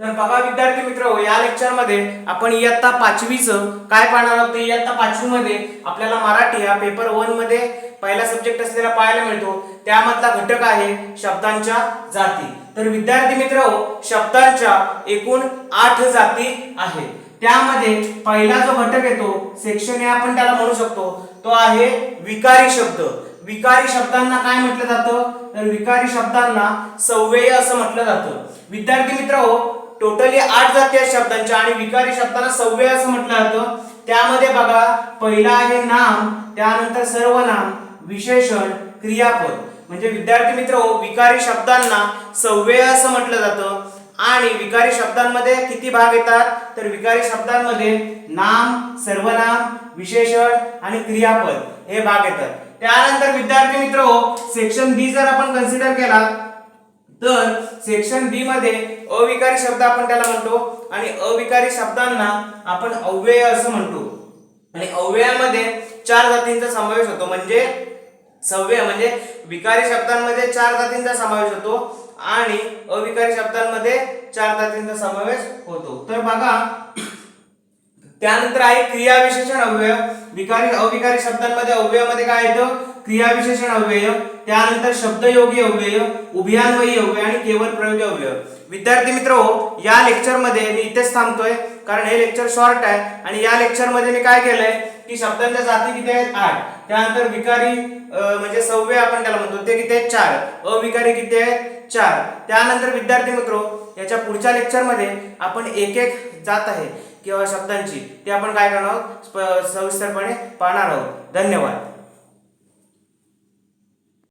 तर बघा विद्यार्थी मित्र या लेक्चरमध्ये आपण इयत्ता पाचवीचं काय पाहणार आहोत? इयत्ता पाचवीमध्ये आपल्याला मराठी हा पेपर वनमध्ये पहिला सब्जेक्ट असलेला पाहायला मिळतो. त्यामधला घटक आहे शब्दांच्या जाती. तर विद्यार्थी मित्र शब्दांच्या एकूण आठ जाती आहेत त्यामध्ये पहिला जो घटक येतो सेक्शन आपण त्याला म्हणू शकतो. तो आहे विकारी शब्द. विकारी शब्दांना काय म्हटलं जातं? तर विकारी शब्दांना सव्यय असं म्हटलं जातं. विद्यार्थी मित्र टोटली आठ जाती आहेत शब्दांच्या आणि विकारी शब्दांना सव्वे असं म्हटलं जातं. त्यामध्ये बघा पहिला आहे नाम त्यानंतर सर्वनाम विशेषण क्रियापद. म्हणजे विद्यार्थी मित्र विकारी शब्दांना सव्वे असं म्हटलं जातं. आणि विकारी शब्दांमध्ये किती भाग येतात? तर विकारी शब्दांमध्ये नाम सर्वनाम विशेषण आणि क्रियापद हे भाग येतात. त्यानंतर विद्यार्थी मित्र सेक्शन बी जर आपण कन्सिडर केला तर सेक्शन बी मध्ये अविकारी शब्द आपण त्याला म्हणतो आणि अविकारी शब्दांना आपण अव्यय असं म्हणतो. आणि अव्ययामध्ये चार जातींचा समावेश होतो. म्हणजे सव्यय म्हणजे विकारी शब्दांमध्ये चार जातींचा समावेश होतो आणि अविकारी शब्दांमध्ये चार जातींचा समावेश होतो. तर बघा त्यानंतर आहे क्रियाविशेषण अव्यय. विकारी अविकारी शब्दांमध्ये अव्ययामध्ये काय येतं? क्रियाविशेषण अव्यय. त्यानंतर शब्दयोगी अव्यय उभयान्वयी अव्यय आणि केवळ प्रयोगी अव्यय. विद्यार्थी मित्र या लेक्चरमध्ये मी इथेच थांबतोय. कारण हे लेक्चर शॉर्ट आहे आणि या लेक्चरमध्ये मी काय केलंय? की शब्दांच्या जाती किती आहेत? आठ. त्यानंतर विकारी म्हणजे सव्य आपण त्याला म्हणतो ते किती आहेत? चार. अविकारी किती आहेत? चार. त्यानंतर विद्यार्थी मित्र याच्या पुढच्या लेक्चरमध्ये आपण एक एक जात आहे. किंवा शब्दांची. ते आपण काय करणार आहोत? सविस्तरपणे पाहणार आहोत. धन्यवाद.